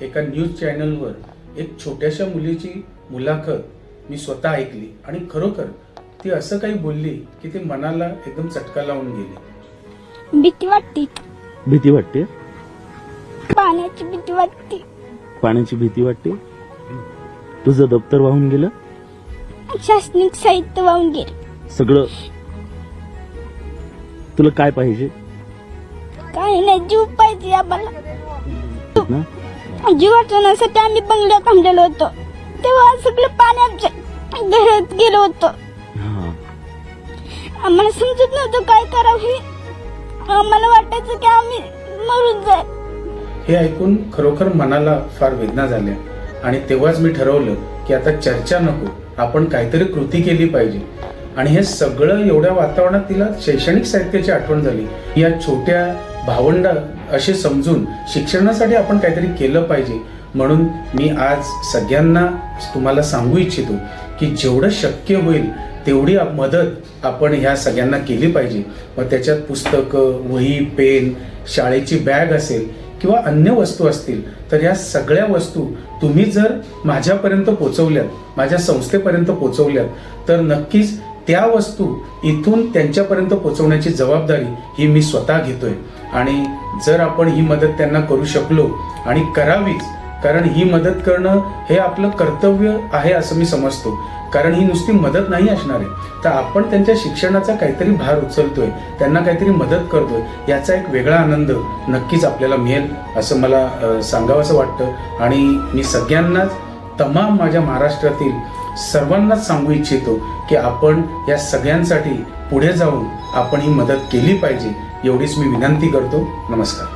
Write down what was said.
एका न्यूज चॅनलवर एक छोट्याशा मुलीची मुलाखत मी स्वतः ऐकली आणि खरोखर ती असं काही बोलली की ती मनाला एकदम चटका लावून गेली. भीती वाटते. भीती वाटते? पाण्याची भीती वाटते. पाण्याची भीती वाटते? तुझं दप्तर वाहून गेलं? शासनिक साहित्य वाहून गेले. सगळं? तुला काय पाहिजे? काही नाही जीव पाहिजे आम्हाला. जीव वाचवण्यासाठी आम्ही बंगल्यात थांबलेलो होतो. तेव्हा सगळं पाणी आमच्या घरात गेलं होतं. हा. आम्हाला समजत नव्हतं काय करावं हे. आम्हाला वाटायचं की आम्ही मरून जाय. हे ऐकून खरोखर मनाला फार वेदना झाल्या. आणि तेव्हाच मी ठरवलं की आता चर्चा नको. आपण काहीतरी कृती केली पाहिजे. आणि हे सगळं एवढ्या वातावरणात तिला शैक्षणिक साहित्याची आठवण झाली. या छोट्या भावंड असे समजून शिक्षणासाठी आपण काहीतरी केलं पाहिजे. म्हणून मी आज सगळ्यांना तुम्हाला सांगू इच्छितो की जेवढं शक्य होईल तेवढी मदत आपण ह्या सगळ्यांना केली पाहिजे. मग त्याच्यात पुस्तकं वही पेन शाळेची बॅग असेल किंवा अन्य वस्तू असतील तर या सगळ्या वस्तू तुम्ही जर माझ्यापर्यंत पोचवल्यात माझ्या संस्थेपर्यंत पोचवल्यात तर नक्कीच त्या वस्तू इथून त्यांच्यापर्यंत पोचवण्याची जबाबदारी ही मी स्वतः घेतोय. आणि जर आपण ही मदत त्यांना करू शकलो आणि करावीच कारण ही मदत करणं हे आपलं कर्तव्य आहे असं मी समजतो. कारण ही नुसती मदत नाही असणार आहे. तर आपण त्यांच्या शिक्षणाचा काहीतरी भार उचलतोय त्यांना काहीतरी मदत करतोय याचा एक वेगळा आनंद नक्कीच आपल्याला मिळेल असं मला सांगावं सांगावंसं वाटतं. आणि मी सगळ्यांनाच तमाम माझ्या महाराष्ट्रातील सर्वांनाच सांगू इच्छितो की आपण या सगळ्यांसाठी पुढे जाऊन आपण ही मदत केली पाहिजे एवढीच मी विनंती करतो. नमस्कार.